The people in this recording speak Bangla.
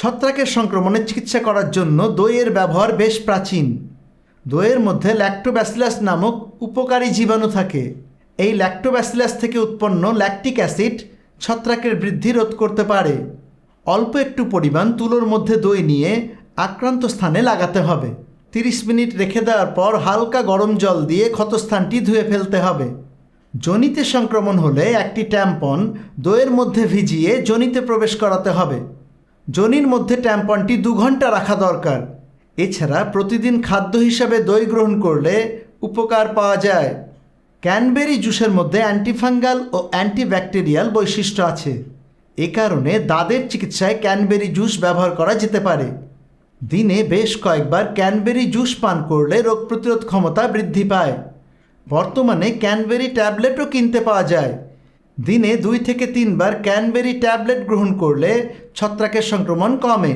ছত্রাকের সংক্রমণের চিকিৎসা করার জন্য দইয়ের ব্যবহার বেশ প্রাচীন। দইয়ের মধ্যে ল্যাক্টোব্যাসিলাস নামক উপকারী জীবাণু থাকে। এই ল্যাক্টোব্যাসিলাস থেকে উৎপন্ন ল্যাকটিক অ্যাসিড ছত্রাকের বৃদ্ধি রোধ করতে পারে। অল্প একটু পরিমাণ তুলোর মধ্যে দই নিয়ে আক্রান্ত স্থানে লাগাতে হবে। তিরিশ মিনিট রেখে দেওয়ার পর হালকা গরম জল দিয়ে ক্ষতস্থানটি ধুয়ে ফেলতে হবে। জনিতে সংক্রমণ হলে একটি ট্যাম্পন দইয়ের মধ্যে ভিজিয়ে জনিতে প্রবেশ করাতে হবে। জনির মধ্যে ট্যাম্পনটি দু ঘণ্টা রাখা দরকার। এছাড়া প্রতিদিন খাদ্য হিসাবে দই গ্রহণ করলে উপকার পাওয়া যায়। ক্যানবেরি জুসের মধ্যে অ্যান্টিফাঙ্গাল ও অ্যান্টিব্যাকটেরিয়াল বৈশিষ্ট্য আছে। এ কারণে দাঁতের চিকিৎসায় ক্যানবেরি জুস ব্যবহার করা যেতে পারে। দিনে বেশ কয়েকবার ক্যানবেরি জুস পান করলে রোগ প্রতিরোধ ক্ষমতা বৃদ্ধি পায়। বর্তমানে ক্যানবেরি ট্যাবলেটও কিনতে পাওয়া যায়। দিনে দুই থেকে তিনবার ক্যানবেরি ট্যাবলেট গ্রহণ করলে ছত্রাকের সংক্রমণ কমে।